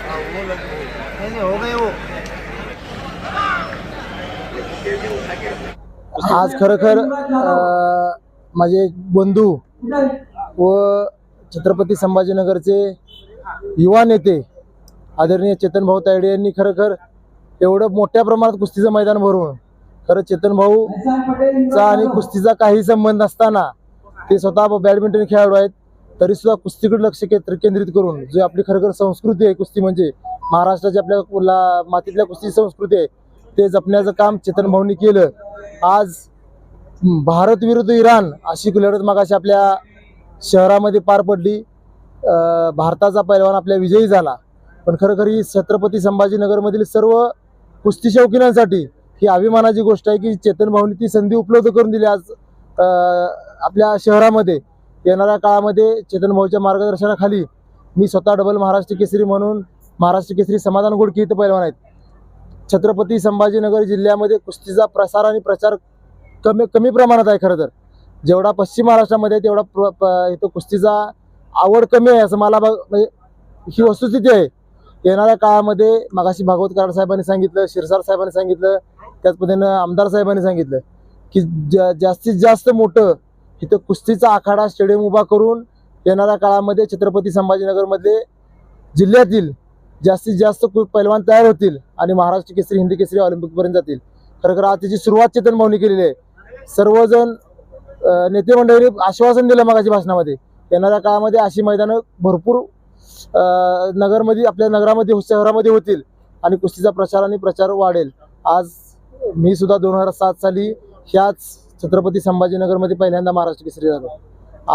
नहीं नहीं हो? गए वो हो? आज खरोखर माझे बंधू व छत्रपती संभाजीनगरचे युवा नेते आदरणीय चेतन भाऊ तायडे यांनी खरोखर एवढं मोठ्या प्रमाणात कुस्तीचं मैदान भरून खरं चेतन आणि कुस्तीचा काही संबंध नसताना ते स्वतः बॅडमिंटन खेळाडू आहेत. तरी सुद्धा कुस्तीकडे लक्ष केंद्र केंद्रित करून जे आपली खरखर संस्कृती आहे कुस्ती म्हणजे महाराष्ट्राची आपल्या मातीतल्या कुस्ती संस्कृती आहे ते जपण्याचं काम चेतन भाऊनी केलं. आज भारत विरुद्ध इराण अशी लढत मागाशी आपल्या शहरामध्ये पार पडली. भारताचा पैलवान आपल्या विजयी झाला. पण खरोखर ही छत्रपती संभाजीनगरमधील सर्व कुस्ती शौकीनांसाठी ही अभिमानाची गोष्ट आहे की चेतन भाऊनी ती संधी उपलब्ध करून दिली आज आपल्या शहरामध्ये. येणाऱ्या काळामध्ये चेतन भाऊच्या मार्गदर्शनाखाली मी स्वतः डबल महाराष्ट्र केसरी म्हणून महाराष्ट्र केसरी समाधान गोडकी इथं पैलवान आहेत. छत्रपती संभाजीनगर जिल्ह्यामध्ये कुस्तीचा प्रसार आणि प्रचार कमी कमी प्रमाणात आहे खरं तर. जेवढा पश्चिम महाराष्ट्रामध्ये तेवढा प्र प- इथं कुस्तीचा आवड कमी आहे असं मला म्हणजे ही वस्तुस्थिती आहे. येणाऱ्या काळामध्ये मागाशी भागवत कराड साहेबांनी सांगितलं शिरसार साहेबांनी सांगितलं त्याच पद्धतीनं आमदार साहेबांनी सांगितलं की जा जास्तीत जास्त मोठं इथं कुस्तीचा आखाडा स्टेडियम उभा करून येणाऱ्या काळामध्ये छत्रपती संभाजीनगरमध्ये जिल्ह्यातील जास्तीत जास्त कु- पैलवान तयार होतील आणि महाराष्ट्र केसरी हिंदी केसरी ऑलिम्पिकपर्यंत जातील. खरं खरं आज त्याची सुरुवात चेतन भाऊनी केलेली आहे. सर्वजण नेते मंडळी आश्वासन दिलं मगाच्या भाषणामध्ये. येणाऱ्या काळामध्ये अशी मैदानं भरपूर नगरमध्ये आपल्या नगरामध्ये शहरामध्ये होतील आणि कुस्तीचा प्रचार आणि प्रचार वाढेल. आज मी सुद्धा दोन हजार सात साली ह्याच छत्रपती संभाजीनगरमध्ये पहिल्यांदा महाराष्ट्र केसरी झालो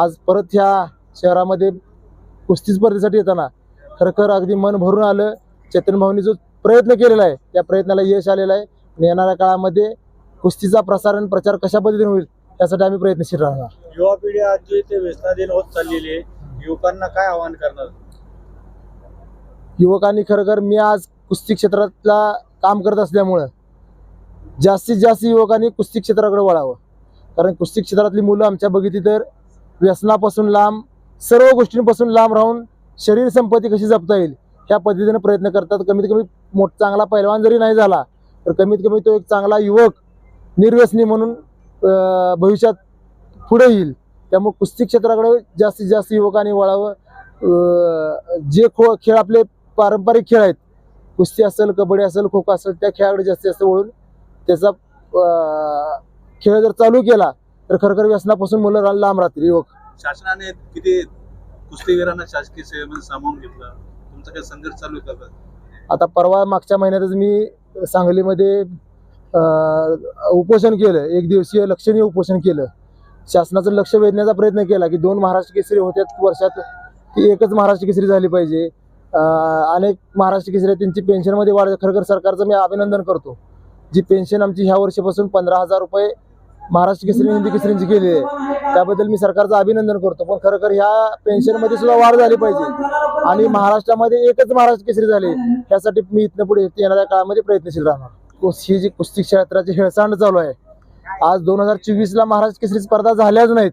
आज परत ह्या शहरामध्ये कुस्ती स्पर्धेसाठी येताना खरखर अगदी मन भरून आलं. चेतन भाऊनी जो प्रयत्न केलेला आहे त्या प्रयत्नाला यश आलेलं आहे. आणि येणाऱ्या काळामध्ये कुस्तीचा प्रसार आणि प्रचार कशा पद्धतीने होईल यासाठी आम्ही प्रयत्नशील राहणार. युवा पिढी आज जी ते व्यसनाधीन होत चाललेली आहे. युवकांना काय आवाहन करणार? युवकांनी खरोखर मी आज कुस्ती क्षेत्रातला काम करत असल्यामुळं जास्तीत जास्त युवकांनी कुस्ती क्षेत्राकडे वळावं. कारण कुस्ती क्षेत्रातली मुलं आमच्या बघितली तर व्यसनापासून लांब सर्व गोष्टींपासून लांब राहून शरीर संपत्ती कशी जपता येईल ह्या पद्धतीने प्रयत्न करतात. कमीत कमी मोठ चांगला पैलवान जरी नाही झाला तर कमीत कमी तो एक चांगला युवक निर्व्यसनी म्हणून भविष्यात पुढे येईल. त्यामुळे कुस्ती क्षेत्राकडे जास्तीत जास्त युवकांनी वळावं. जे खो खेळ आपले पारंपरिक खेळ आहेत कुस्ती असेल कबड्डी असेल खो खो असेल त्या खेळाकडे जास्तीत जास्त वळून त्याचा खेळ जर चालू केला तर खरखर व्यसनापासून मुलं लांब राहतील. युवक. शासनाने किती कुस्तीगिरांना शासकीय सेवेमध्ये सामावून घेतलं? तुमचा काही संघर्ष चालू आहे आता? परवा मागच्या महिन्यातच मी सांगलीमध्ये उपोषण केलं. एक दिवसीय लक्षणीय उपोषण केलं. शासनाचं लक्ष वेधण्याचा प्रयत्न केला की दोन महाराष्ट्र केसरी होत्यात वर्षात ती एकच महाराष्ट्र केसरी झाली पाहिजे. अनेक महाराष्ट्र केसरी त्यांची पेन्शनमध्ये वाढ खरं सरकारचं मी अभिनंदन करतो. जी पेन्शन आमची ह्या वर्षीपासून पंधरा हजार रुपये महाराष्ट्र केसरी हिंदी केसरींची केली आहे. त्याबद्दल मी सरकारचं अभिनंदन करतो पण खरं खर ह्या पेन्शनमध्ये सुद्धा वाढ झाली पाहिजे. आणि महाराष्ट्रामध्ये एकच महाराष्ट्र केसरी झाले त्यासाठी मी इथनं पुढे येणाऱ्या काळामध्ये प्रयत्नशील राहणार. ही जी कुस्ती क्षेत्राची हेळसांड चालू आहे आज दोन हजार चोवीस ला महाराष्ट्र केसरी स्पर्धा झाल्याच नाहीत.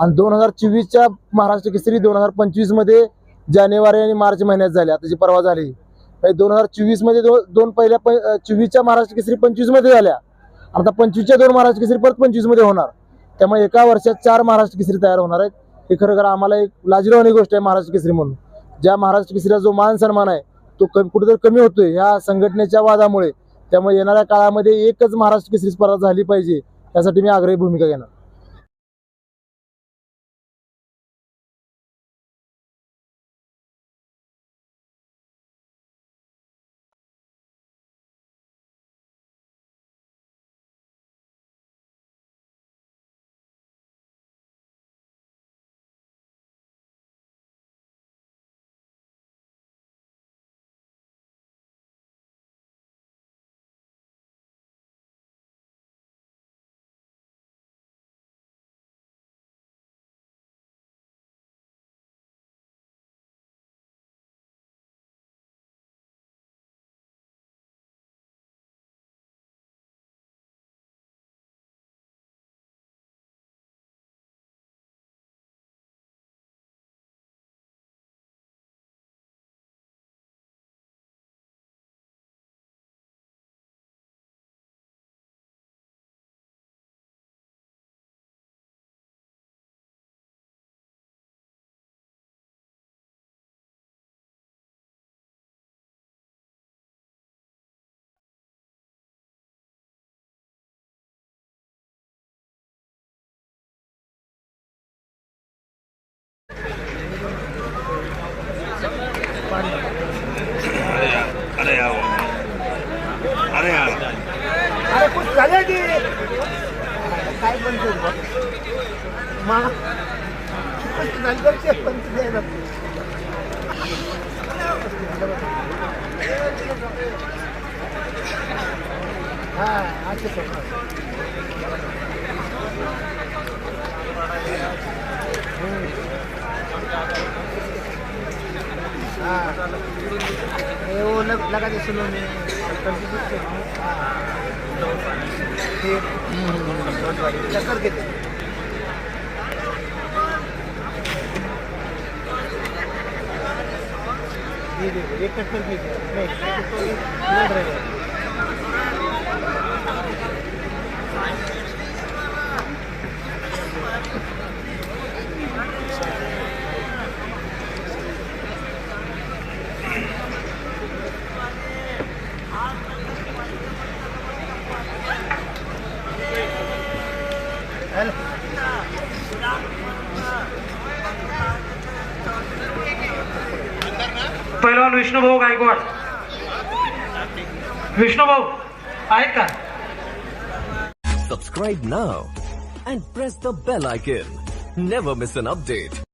आणि दोन हजार चोवीसच्या महाराष्ट्र केसरी दोन हजार पंचवीसमध्ये जानेवारी आणि मार्च महिन्यात झाली. आता जी परवा झाली. म्हणजे दोन हजार चोवीसमध्ये दोन पहिल्या प- चोवीसच्या महाराष्ट्र केसरी पंचवीसमध्ये झाल्या. आता पंचवीसच्या दोन महाराष्ट्र केसरी परत पंचवीसमध्ये होणार. त्यामुळे एका वर्षात चार महाराष्ट्र केसरी तयार होणार आहेत. हे खरं आम्हाला एक लाजरवाणी गोष्ट आहे महाराष्ट्र केसरी म्हणून. ज्या महाराष्ट्र केसरीचा जो मान सन्मान आहे तो कमी कुठेतरी कमी होतोय. ह्या संघटनेच्या वादामुळे त्यामुळे येणाऱ्या काळामध्ये एकच महाराष्ट्र केसरी स्पर्धा झाली पाहिजे यासाठी मी आग्रही भूमिका घेणार. काय पण तू बघ. पण तुझे ना. हा अच्छा अच्छा. लगा सुनो मी चक्कर के दे ये एक कट नहीं एक कट तो ये लड़ रहे हैं हेलो पहिलवान विष्णुभाऊ गायकवाड विष्णुभाऊ आहेत का Subscribe now and press the bell icon. Never miss an update.